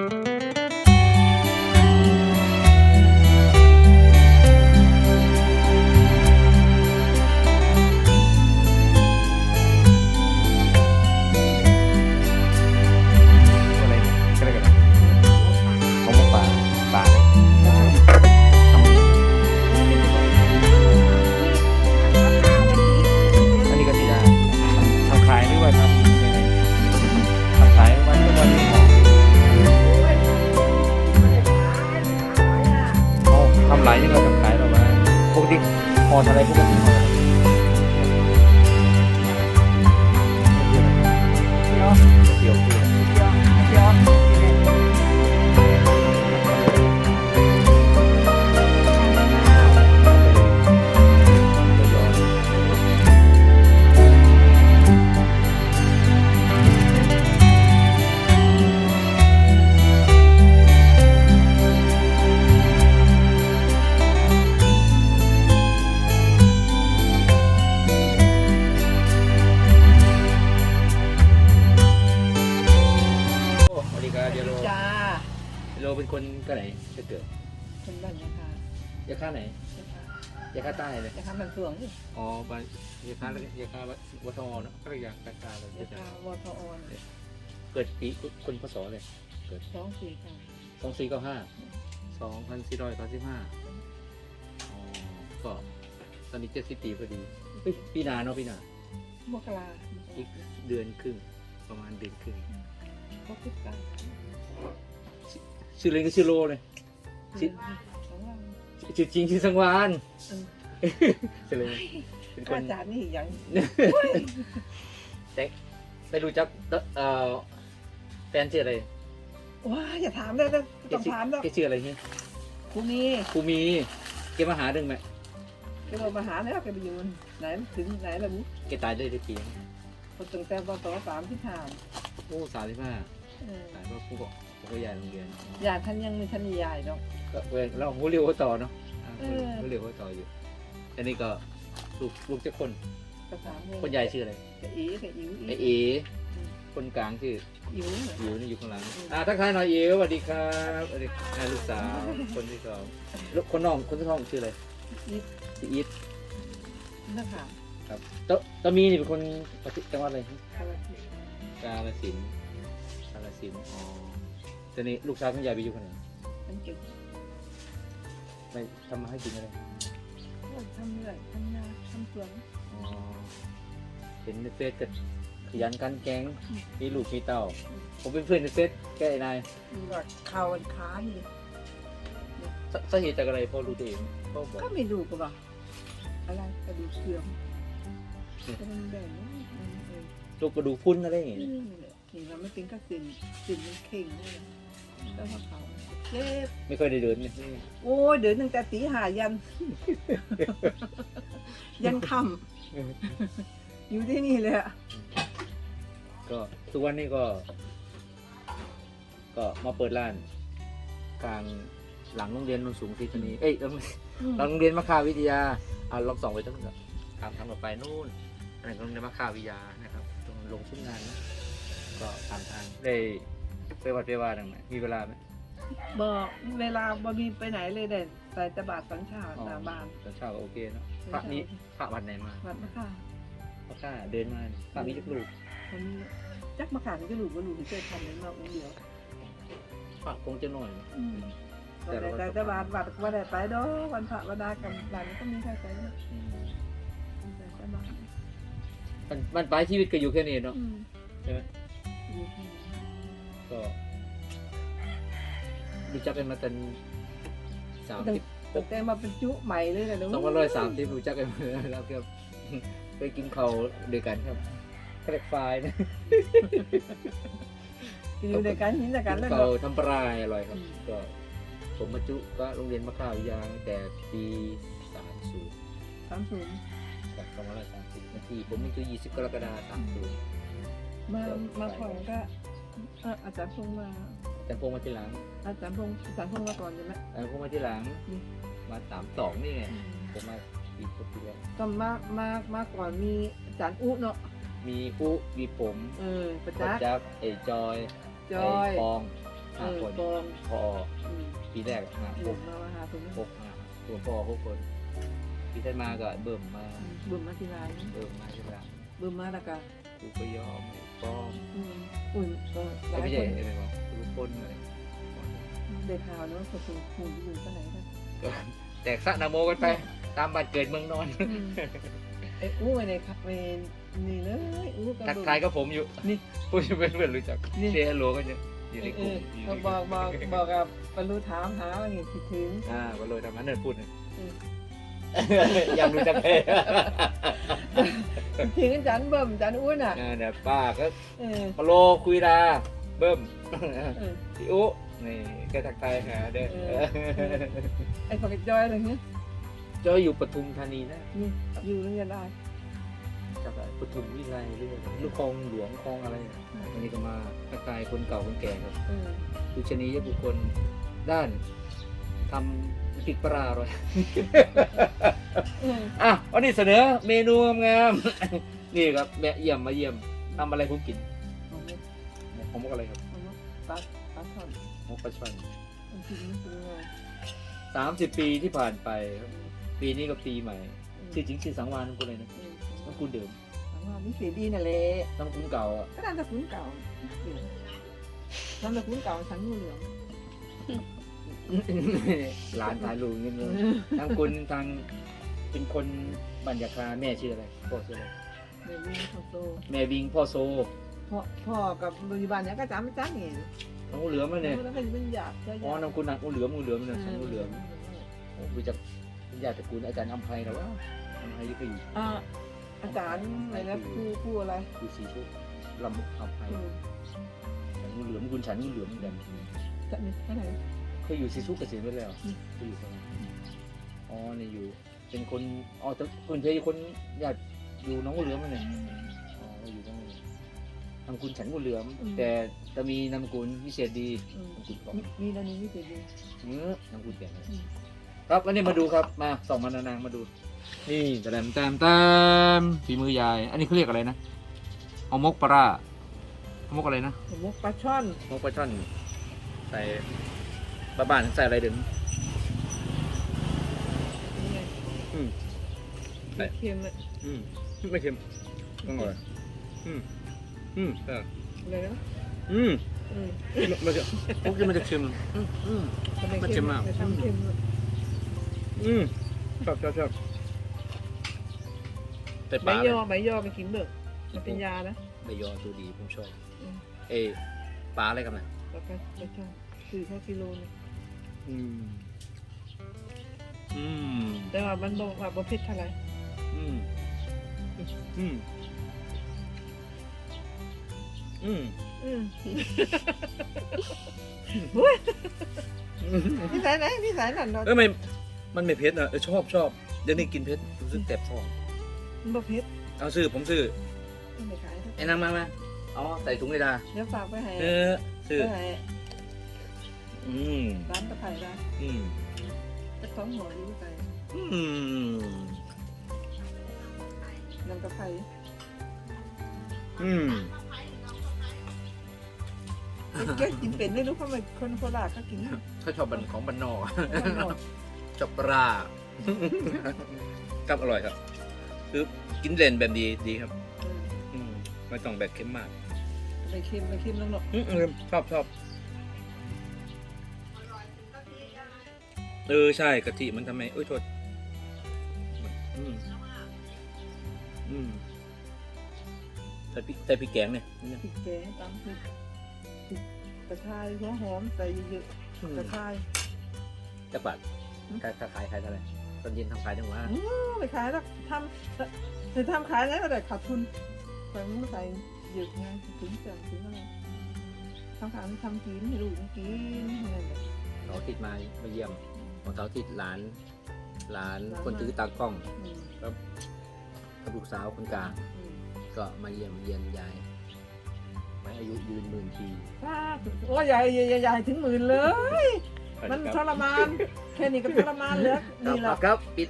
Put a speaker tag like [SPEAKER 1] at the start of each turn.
[SPEAKER 1] อะ ห่อ โอ้สวัสดีครับเดี๋ยวโล
[SPEAKER 2] จ้า
[SPEAKER 1] โลเป็นคนก็ไหนจะเกิด
[SPEAKER 2] เป็นบ้านยาคายา
[SPEAKER 1] ค่าไหนยาค่าใต้เลย
[SPEAKER 2] ยาคามันเฟืองนี่
[SPEAKER 1] อ๋อบ้านยาค่าแล้วก็ยาค่าวัฒนเนาะก็เลยยาค่าใต้เลย
[SPEAKER 2] ยาคาวทออน
[SPEAKER 1] เกิดปีคนพศเลย
[SPEAKER 2] สองสี่ค่ะ
[SPEAKER 1] สองสี่เก้าห้าสองพันสี่ร้อยเก้าสิบห้าอ๋อก็ตอนนี้เจ็ดสิบปีพอดีเฮ้ยปีหนาเนาะปีหนาม
[SPEAKER 2] กรา
[SPEAKER 1] อีกเดือนครึ่งประมาณเดือนครึ่ง
[SPEAKER 2] ก็คิดกัน
[SPEAKER 1] ชื่อเล่นก็ชื่อโลเลย
[SPEAKER 2] สิสองวัน
[SPEAKER 1] ชื่อจริงชื่อสังวาน
[SPEAKER 2] เออ
[SPEAKER 1] ชื่อเลยเป็นคน
[SPEAKER 2] อาจารย์นี่ยัง
[SPEAKER 1] แต่ได้รู้จักเอ่อแฟนชื่ออะไร
[SPEAKER 2] ว้าอย่าถามเลยนะ
[SPEAKER 1] แก
[SPEAKER 2] ต้อง
[SPEAKER 1] ชื่อ
[SPEAKER 2] ถามแล้ว
[SPEAKER 1] แกชื่ออะไรเนี่ย
[SPEAKER 2] ครูมี
[SPEAKER 1] ครูมีแกมาหาดึงไหม
[SPEAKER 2] แกบอกมาหาแล้วแกไปอยู่ไหนถึงไหนแล้วบุ๊
[SPEAKER 1] แกตายได้ได้ปี
[SPEAKER 2] คนตั้งแต่ปศสามที่ผ่าน
[SPEAKER 1] โอ้สามสิบห้า
[SPEAKER 2] เออ
[SPEAKER 1] ตายเพราะผู้บอกผู้ก็ยายโรงเรียน
[SPEAKER 2] ญาติท่านยังไม่ท่านใหญ่ดอก
[SPEAKER 1] ก็เว้นเราผู้เรียวหัวต่อเนาะอ่า
[SPEAKER 2] เออ
[SPEAKER 1] ผู้เรียวหัวต่ออยู่อันนี้ก็ลูกลูกเจ้าคน
[SPEAKER 2] กระสาม
[SPEAKER 1] คนใหญ่ชื่ออะไร
[SPEAKER 2] กระอีกระอิ๋ว
[SPEAKER 1] ไอเอคนกลางชื่อ
[SPEAKER 2] อิ๋ว
[SPEAKER 1] อิ๋วนี่อยู่ข้างหลัง อ่าทักทายหน่อยอิ๋วสวัสดีครับสวัสดีอ่าลูกสาว คนที่สองลูกคนน้อง คนที่สองชื่ออะไร
[SPEAKER 2] อีก
[SPEAKER 1] ชื่ออีท
[SPEAKER 2] นักข่าว
[SPEAKER 1] ครับตตามีนี่เป็นคนประเทศจังหวัดอะไร
[SPEAKER 2] อะไรที่
[SPEAKER 1] กาลสินธุ์กาลสินธุ์อ๋อตอนนี้ลูกสาวคุณยายไปอยู่คนไหน
[SPEAKER 2] มันเก่ง
[SPEAKER 1] ไปทำมาให้กินอะไร
[SPEAKER 2] ทำเรื่อยทำงานทำสวน
[SPEAKER 1] อ๋อเห็นในเฟซก็ขยันกันแกงมีลูกมีเต้า ผมเป็นเพื่อนในเฟซแกไอ้นาย
[SPEAKER 2] มีว่าเข่าอันขานี่
[SPEAKER 1] สสาเหตุจากอะไรพ่อรู้ตัวเองพ่อบอก
[SPEAKER 2] ก็ไม่ดูก็ว่าอะไรกระดูกเสื่อมก็มันแบ่งนะเออ
[SPEAKER 1] ลูกกระดูกพุ่นอะไรอย่าง
[SPEAKER 2] นี่
[SPEAKER 1] เงี้ย
[SPEAKER 2] แหละนี่เราไม่เป็นก็สินสินมันเข่งเลยแล้วพอเขาเจ็บ
[SPEAKER 1] ไม่ค่อยได้เดินเนี่ย
[SPEAKER 2] โอ้ยเดินตั้งแต่ตีหายัน ยันค่ำอยู่ที่นี่เลยอะ
[SPEAKER 1] ก็ทุกวันนี้ก็ ก็มาเปิดร้าน กลางหลังโรงเรียนโนนสูงที่ตอนนี้ เอ้ยหลังโรงเรียนมะคาวิทยาอ่าลองส่องไปตั้งแต่ตามทางต่อไปนู่นอันนั้นโรงเรียนมะคาวิทยานะครับตรง ลงชุดงานนะก็ตามทางได้ไปวัดไปว่าดังไหนมีเวลาไหม
[SPEAKER 2] บอกเวลาบ่มีไปไหนเลยเด่นใส่แตะบาทสังชาติหน้าบ้าน
[SPEAKER 1] ตอนเช้าก็โอเคเนาะพระนี้พระวันไหนมา
[SPEAKER 2] วัดมะข่า
[SPEAKER 1] พระข้าเดินมาพระมีจักลูก
[SPEAKER 2] วันนี้จักมะขามก็หลูกก็หลูกเคยทำเลยมาองค์เดียว
[SPEAKER 1] พระคงจะหน่อยนะ
[SPEAKER 2] แต่แต่แต่บาทวัดว่าได้ไปดอกวันพระวันดากันหลานก็มีใครไปนะ
[SPEAKER 1] อืม
[SPEAKER 2] แต่แต่บาท
[SPEAKER 1] มันมันปลายชีวิตก็อยู่แค่นี้เนาะ
[SPEAKER 2] อืม
[SPEAKER 1] ใช่ไหม
[SPEAKER 2] อยู่ที่นี่
[SPEAKER 1] ก็รู้จักกันมาตั้งสามสิบ
[SPEAKER 2] ตั้งแต่มาเป็นจุใหม่เลยนะ
[SPEAKER 1] สองพันร้อยสามสิบรู้จักกันมาแล้วครับไปกินข้าวด้วยกันครับแครกไฟล์นะ
[SPEAKER 2] อยู่ในการหินในการ
[SPEAKER 1] กิ
[SPEAKER 2] เล่
[SPEAKER 1] น
[SPEAKER 2] น
[SPEAKER 1] ข้าวทำปลายอร่อยครับ
[SPEAKER 2] อืม
[SPEAKER 1] ก็ผมมาจุก็โรงเรียนมะขาววิทยาตั้งแต่ปีสามศูนย์
[SPEAKER 2] สามศูนย์
[SPEAKER 1] กับสองพันร้อยสามสิบนาทีผมมีจุยี่สิบกรกฎาคมสามศูนย์
[SPEAKER 2] มามาก่อนก็เอ่ออาจารย์พงษ์มา
[SPEAKER 1] แต่พงมาทีหลัง
[SPEAKER 2] อาจารย์พงษ์อาจารย์พงษ์มาก่อนใช่ไหม
[SPEAKER 1] แต่พงมาทีหลัง
[SPEAKER 2] อืม
[SPEAKER 1] มาสามสองนี่ไงผมมาปีกว่าปีแล้ว
[SPEAKER 2] ก็มามามาก่อนมีอาจารย์อุเนาะ
[SPEAKER 1] มีผู้มีผม
[SPEAKER 2] เออประ
[SPEAKER 1] ก
[SPEAKER 2] จักษ์
[SPEAKER 1] จักรเอจอย
[SPEAKER 2] จอย
[SPEAKER 1] ไปอง
[SPEAKER 2] จเอ
[SPEAKER 1] ห้า
[SPEAKER 2] อ
[SPEAKER 1] คน
[SPEAKER 2] กอง
[SPEAKER 1] พอ
[SPEAKER 2] อืม
[SPEAKER 1] ปีแรกอะมา
[SPEAKER 2] ห
[SPEAKER 1] ห
[SPEAKER 2] ล
[SPEAKER 1] ก
[SPEAKER 2] งมาว่าหาตรงนี้
[SPEAKER 1] หกนะตัวพ่อหกคน ปีถัดมาก็เบิ่มมา
[SPEAKER 2] อืมบึมมาทีไร
[SPEAKER 1] เบิ่มมาใช่ไหม
[SPEAKER 2] บึมมาแล้วก็
[SPEAKER 1] กูก็ยอมป้อม
[SPEAKER 2] อืมอุ่นก็หลาย
[SPEAKER 1] ไม่
[SPEAKER 2] ค
[SPEAKER 1] ใช่
[SPEAKER 2] น
[SPEAKER 1] ไม่บอกทุกคนเลย
[SPEAKER 2] ได้ข่าวเนาะคนหุ่นอยู่ที่ไหนกัน
[SPEAKER 1] ก็แตกสะนาโมกันไป ตามบัตรเกิดเมืองนอน
[SPEAKER 2] ไอ้อู้ไปในครับไปนี่เลยอู้ก็
[SPEAKER 1] ทักทายก็ผมอยู่
[SPEAKER 2] นี่
[SPEAKER 1] พูดเป็นเพื่อนรู้จัก
[SPEAKER 2] นี่
[SPEAKER 1] เชฮัลโหลกันอยู่อยู่ในก
[SPEAKER 2] เอ
[SPEAKER 1] ลุ่ม
[SPEAKER 2] อ
[SPEAKER 1] อยู่
[SPEAKER 2] เขา
[SPEAKER 1] ใน
[SPEAKER 2] บอกบอกบอกกับบรรลุถามหาว่าไงคิดถึง
[SPEAKER 1] อ่าก็เลยทำนั้นเนินพูดเลย
[SPEAKER 2] อืม
[SPEAKER 1] ยังรู้จักเพ
[SPEAKER 2] คิดถึงอาจารย์เบิ่มอาจารย์อ้วนอะ
[SPEAKER 1] อ่าเนี่ยป้าก็
[SPEAKER 2] เออ
[SPEAKER 1] พะโลคุยดาเบิ้ม
[SPEAKER 2] เออ
[SPEAKER 1] พี่อุนี่ก็ทักทายหาเด้อ
[SPEAKER 2] เออไอ้ปากกจอยอะไรเงี้ย
[SPEAKER 1] จอยอยู่ปทุมธานีนะ
[SPEAKER 2] นี่อยู่โรงเรียนได้
[SPEAKER 1] จากปทุมวิไลเรื่อยลูกคลองหลวงคลองอะไรเนี่ยอันนี้ก็มาทักทายคนเก่าคนแก่ครับ
[SPEAKER 2] เออ
[SPEAKER 1] ดูชนียบุคคลด้านทำ ติดปลาอร่อย
[SPEAKER 2] เออ
[SPEAKER 1] อะวันนี้เสนอเมนูงามๆนี่ครับแม่เยี่ยมมาเยี่ยมทำอะไรผมกิน
[SPEAKER 2] เอาไว้
[SPEAKER 1] ผมบอกอะไรครับ
[SPEAKER 2] เอาไว้ปักปักถอน
[SPEAKER 1] หมกปลาช่อน
[SPEAKER 2] มันกินไม่ซื้อมา
[SPEAKER 1] สามสิบปีที่ผ่านไปครับปีนี้ก็ปีใหม่ชื่อจริงชื่อสังวานนามคุณอะไรนะ
[SPEAKER 2] เออ
[SPEAKER 1] น้ำคุณเดิม
[SPEAKER 2] ถามว่านี่เสียดีน่ะเลย
[SPEAKER 1] น้ำคุณเก่าอะ
[SPEAKER 2] ก็นั่นตะคุณเก่านั่นตะคุณเก่าฉันงูเหลือง
[SPEAKER 1] หลานสายลุงนี่เลยทางคุณทางเป็นคนบัญญัติาแม่ชื่ออะไรพ่อชื่ออะไร
[SPEAKER 2] เดี๋ยวนี้เขาโต
[SPEAKER 1] แม่วิงพ่อโซ
[SPEAKER 2] พ่อพ่อกับปัจจุบันเนี้ยก็จำไม่จ้าเนี่ย
[SPEAKER 1] น้องงูเหลือมมาเนี่ย
[SPEAKER 2] แล้วก็เป็นหยาบเจ้าห
[SPEAKER 1] อ๋อยา
[SPEAKER 2] บ
[SPEAKER 1] น้ำคุณนางงูเหลือมงูเหลือมเนี่ยฉันงูเหลือมโอ้รู้จักญาติตระกูลอาจารย์อัมภัยหรอวะอัมภัยที่ก็อยู่
[SPEAKER 2] อ่าอาจารย์อะไรนะครูครูอะไร
[SPEAKER 1] อยู่สีชุกลำอัมภัย
[SPEAKER 2] อืม
[SPEAKER 1] งูเหลือมคุณฉันงูเหลือมเหมือนกัน
[SPEAKER 2] จะมีแค่ไหน
[SPEAKER 1] เค ยอยู่สีชุกเกษียณไปแล้ว
[SPEAKER 2] อืม
[SPEAKER 1] เคยอยู่ตรงนั้นอ๋อเนี่ยอยู่ เป็นคนอ๋อแต่คนเฉยคนญาติอยู่น้องงูเหลือมมาเนี่ยอ๋ออยู่ตรงนี้นามคุณฉันงูเหลือมแต่จะมีนามกุลพิเศษดี
[SPEAKER 2] อืม
[SPEAKER 1] นามกุลของ
[SPEAKER 2] มีมีแล้วนี่มีเสียดี
[SPEAKER 1] เนื้อนามกุลแก่
[SPEAKER 2] อืม
[SPEAKER 1] ครับวันนี้มาดูครับมาส่องมานางๆมาดู นี่แตมแตมแตมฝีมือยาย อันนี้เขาเรียกอะไรนะเอามกปลาร้าเอามกอะไรนะ
[SPEAKER 2] ผมมกปลาช่อน
[SPEAKER 1] มกปลาช่อนใส่ บ้าบ้านใส่อะไรเดิม
[SPEAKER 2] นี่ไง
[SPEAKER 1] อืม
[SPEAKER 2] เค็มๆอะ
[SPEAKER 1] อืมไม่เค็มต้องอร่อยอืมอืมเออ
[SPEAKER 2] อะไรนะ
[SPEAKER 1] อืม
[SPEAKER 2] อืม
[SPEAKER 1] มันจะพวกนี้มันจะเค็มอืมอืม
[SPEAKER 2] ทำไม
[SPEAKER 1] มันเค็
[SPEAKER 2] เค็
[SPEAKER 1] ม
[SPEAKER 2] ม
[SPEAKER 1] มาก
[SPEAKER 2] แต่ทำเค็มอะ
[SPEAKER 1] อืมชอบชอบชอบแต่ป
[SPEAKER 2] ใบ
[SPEAKER 1] ลาย
[SPEAKER 2] อใบยอไปกินเบิกมันเป็นยานะ
[SPEAKER 1] ใบยอตัวดีผมชอบ
[SPEAKER 2] อืม
[SPEAKER 1] เอยปลาอะไรกันนะ
[SPEAKER 2] แล้วก็ปลาช่อนคือแค่กิโลนึง
[SPEAKER 1] อืม อืม
[SPEAKER 2] แต่ว่ามันบอกว่าประเภทเท่าไหร่
[SPEAKER 1] อืม อืม อืม
[SPEAKER 2] อืมเฮ้ยนิสัยไหนนิสัยนั่นเนาะ
[SPEAKER 1] เอ้ยไม่มันไม่เผ็ดนะเออชอบชอบเดี๋ยวนี้กินเผ็ดรู้สึกแสบท้อง
[SPEAKER 2] มันประเภท
[SPEAKER 1] เอาซื้อผมซื้อ
[SPEAKER 2] ไม่ขายเท่าไหร่
[SPEAKER 1] ไอ้นางมามาเอาใส่ถุงเลยดา
[SPEAKER 2] เดี๋ยวฝากไปให้
[SPEAKER 1] เออซื้อ
[SPEAKER 2] ไปให้
[SPEAKER 1] อืม
[SPEAKER 2] ร้านตะไคร้ร้าน
[SPEAKER 1] อืม
[SPEAKER 2] ตะท้องหัวอยู่ไกล
[SPEAKER 1] อืม
[SPEAKER 2] น้ำตะไคร้
[SPEAKER 1] อืม
[SPEAKER 2] เก็กินเป็นไม่รู้เพราะมันคนโคราชเขากิน
[SPEAKER 1] เขาชอบบันของบันนอก
[SPEAKER 2] มันหมด
[SPEAKER 1] ชอบปลาครับอร่อยครับคือกินเล่นแบบดีดีครับ
[SPEAKER 2] เออ
[SPEAKER 1] อืมไม่ต้องแบบเค็มมาก
[SPEAKER 2] ไม่เค็มไม่เค็มแล้วเนาะ
[SPEAKER 1] อืมอืมชอบชอบ เออใช่กะทิมันทำไมเอ้ยโทษอืมอืมใส่พริกใส่พริกแกงเนี่ยนี่นะ
[SPEAKER 2] พริกแกงตามพริกพริกกระชายหัวหอมใส่เยอะ
[SPEAKER 1] อืม
[SPEAKER 2] ๆกระชาย
[SPEAKER 1] จะบาทถ้าถ้าขายขายเท่าไหร่ตอนเย็นทำขายจังหวะ
[SPEAKER 2] อือไม่ขายแล้วทำจะทำขายแล้วแต่ขาดทุนใส่มือใส่เยอะไงถึงจังถึงอะไรทำขายทำกินให้ลูกกินอะไรแบบ
[SPEAKER 1] เราติดมามาเยี่ยม ของเขาติดหลานหลาน
[SPEAKER 2] หลาน
[SPEAKER 1] คน
[SPEAKER 2] มา
[SPEAKER 1] ถือตากล้อง
[SPEAKER 2] อืม
[SPEAKER 1] กับลูกสาวคนกลาง
[SPEAKER 2] อืม
[SPEAKER 1] ก็มาเยี่ยมเยียนยายไว้อายุยืนหมื่นปี
[SPEAKER 2] ป้าโอ้ยใหญ่ใหญ่ใหญ่ถึงหมื่นเลย มันทรมาน แค่นี้ก็ทรมานแล้ว
[SPEAKER 1] ครั
[SPEAKER 2] นี่แหละ
[SPEAKER 1] บครับปิด